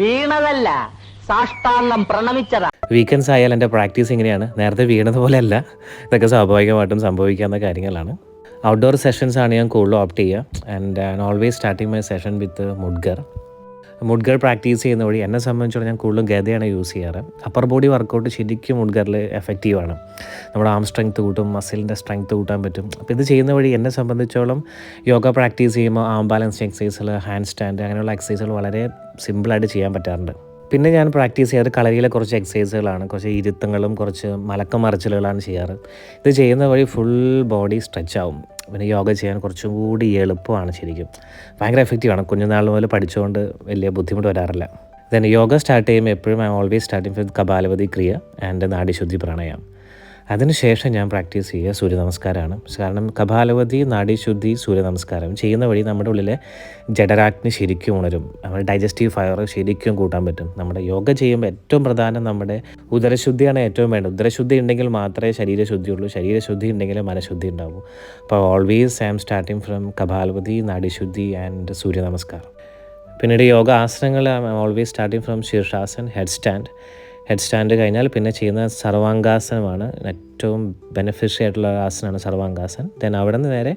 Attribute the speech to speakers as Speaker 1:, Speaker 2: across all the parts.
Speaker 1: വീണതല്ല. സാഷ്ടാംഗം പ്രണമിച്ചതാ.
Speaker 2: വീക്കെൻഡ്സ് ആയാൽ എന്റെ പ്രാക്ടീസ് ഇങ്ങനെയാണ്. നേരത്തെ വീണതുപോലെ അല്ല ഇതൊക്കെ സ്വാഭാവികമായിട്ടും സംഭവിക്കാവുന്ന കാര്യങ്ങളാണ്. ഔട്ട്ഡോർ സെഷൻസ് ആണ് ഞാൻ കൂടുതലും ഓപ്റ്റ് ചെയ്യുക. And I always starting my session with mudgar mudgar practice ചെയ്യുന്ന വഴി എന്നെ സംബന്ധിച്ചോളം ഞാൻ കൂടുതലും ഗതയാണ് യൂസ് ചെയ്യാറ്. അപ്പർ ബോഡി വർക്കൗട്ട് ശരിക്കും മുഡ്ഗറിൽ എഫക്റ്റീവാണ് നമ്മുടെ ആം സ്ട്രെങ്ത് കൂട്ടും മസിലിന്റെ സ്ട്രെങ്ത് കൂട്ടാൻ പറ്റും. അപ്പോൾ ഇത് ചെയ്യുന്ന വഴി എന്നെ സംബന്ധിച്ചോളം യോഗ പ്രാക്ടീസ് ചെയ്യുമ്പോൾ ആം ബാലൻസിങ് എക്സസൈസുകൾ ഹാൻഡ് സ്റ്റാൻഡ് അങ്ങനെയുള്ള എക്സസൈസുകൾ വളരെ സിമ്പിളായിട്ട് ചെയ്യാൻ പറ്റാറുണ്ട്. പിന്നെ ഞാൻ പ്രാക്ടീസ് ചെയ്യാറ് കളരിയിലെ കുറച്ച് എക്സസൈസുകളാണ്. കുറച്ച് ഇരുത്തങ്ങളും കുറച്ച് മലക്കം മറിച്ചിലുകളാണ് ചെയ്യാറ്. ഇത് ചെയ്യുന്ന വഴി ഫുൾ ബോഡി സ്ട്രെച്ച് ആവും. പിന്നെ യോഗ ചെയ്യാൻ കുറച്ചും കൂടി എളുപ്പമാണ് ശരിക്കും. ഭയങ്കര എഫക്റ്റീവാണ് കുഞ്ഞുനാൾ മുതൽ പഠിച്ചുകൊണ്ട് വലിയ ബുദ്ധിമുട്ട് വരാറില്ല. ദെൻ യോഗ സ്റ്റാർട്ട് ചെയ്യുമ്പോൾ എപ്പോഴും I always starting with kapalbhati kriya and nadishuddhi പ്രാണായാമം. അതിനുശേഷം ഞാൻ പ്രാക്ടീസ് ചെയ്യുക സൂര്യ നമസ്കാരമാണ് കാരണം കപാലവതി നാഡീശുദ്ധി സൂര്യ നമസ്കാരം ചെയ്യുന്ന വഴി നമ്മുടെ ഉള്ളിലെ ജഡരാഗ്നി ശരിക്കും ഉണരും. നമ്മുടെ ഡൈജസ്റ്റീവ് ഫയർ ശരിക്കും കൂട്ടാൻ പറ്റും. നമ്മുടെ യോഗ ചെയ്യുമ്പോൾ ഏറ്റവും പ്രധാനം നമ്മുടെ ഉദരശുദ്ധിയാണ് ഏറ്റവും വേണ്ടത്. ഉദരശുദ്ധി ഉണ്ടെങ്കിൽ മാത്രമേ ശരീരശുദ്ധി ഉള്ളൂ ശരീരശുദ്ധി ഉണ്ടെങ്കിൽ മനഃശുദ്ധി ഉണ്ടാവും. അപ്പോൾ always I am starting from kapalbhati nadishuddhi and surya namaskaram പിന്നീട് yoga ആസനങ്ങൾ always starting from shirshasan head stand head stand കഴിഞ്ഞാൽ പിന്നെ ചെയ്യുന്ന സർവാംഗാസനമാണ്. ഏറ്റവും ബെനിഫിഷ്യൽ ആയിട്ടുള്ള ആസനമാണ് സർവാംഗാസൻ. ദെൻ അവിടെ നിന്ന് നേരെ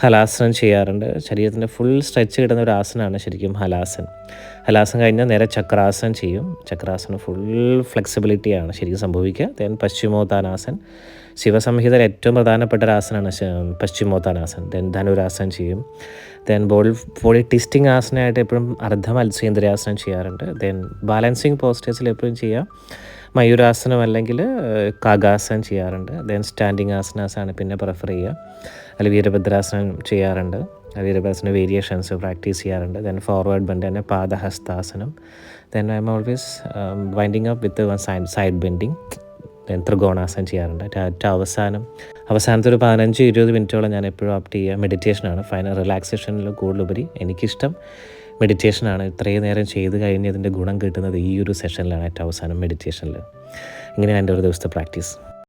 Speaker 2: ഹലാസനം ചെയ്യാറുണ്ട്. ശരീരത്തിന്റെ ഫുൾ സ്ട്രെച്ച് കിട്ടുന്ന ഒരു ആസനമാണ് ശരിക്കും ഹലാസൻ. ഹലാസൻ കഴിഞ്ഞാൽ നേരെ ചക്രാസനം ചെയ്യും. ചക്രാസനം ഫുൾ ഫ്ലെക്സിബിലിറ്റിയാണ് ശരിക്കും സംഭവിക്കുക. ദെൻ പശ്ചിമോത്താനാസൻ. ശിവസംഹിതയിൽ ഏറ്റവും പ്രധാനപ്പെട്ട ഒരു ആസനമാണ് പശ്ചിമോത്താനാസൻ. ദെൻ ധനുരാസനം ചെയ്യും. ദെൻ ബോഡി ബോഡി ടിസ്റ്റിംഗ് ആസനമായിട്ട് എപ്പോഴും അർദ്ധ മത്സ്യേന്ദ്രിയാസനം ചെയ്യാറുണ്ട് ദെൻ ബാലൻസിങ് പോസ്റ്റേഴ്സിൽ എപ്പോഴും ചെയ്യാം. മയൂരാസനം അല്ലെങ്കിൽ കാഗാസനം ചെയ്യാറുണ്ട്. ദെൻ സ്റ്റാൻഡിങ് ആസനാസാണ് പിന്നെ പ്രിഫർ ചെയ്യുക. അല്ലെങ്കിൽ വീരഭദ്രാസനം ചെയ്യാറുണ്ട്. വീരഭദ്രാസന വേരിയേഷൻസ് പ്രാക്ടീസ് ചെയ്യാറുണ്ട്. ദെൻ ഫോർവേഡ് ബെൻഡ് തന്നെ padahastasanam. Then I am always winding up with side side bending. Then trikonasanam ചെയ്യാറുണ്ട്. ഏറ്റവും അവസാനം. അവസാനത്തെ ഒരു പതിനഞ്ച് ഇരുപത് മിനിറ്റോളം ഞാൻ എപ്പോഴും ഓപ്റ്റ് ചെയ്യുക. മെഡിറ്റേഷനാണ് ഫൈനൽ റിലാക്സേഷനിൽ കൂടുതലുപരി എനിക്കിഷ്ടം. മെഡിറ്റേഷനാണ് ഇത്രയും നേരം ചെയ്ത് കഴിഞ്ഞ് അതിന്റെ ഗുണം കിട്ടുന്നത് ഈ ഒരു സെഷനിലാണ് ഏറ്റവും അവസാനം മെഡിറ്റേഷനിൽ ഇങ്ങനെയാണ് എന്റെ ഒരു ദിവസത്തെ പ്രാക്ടീസ്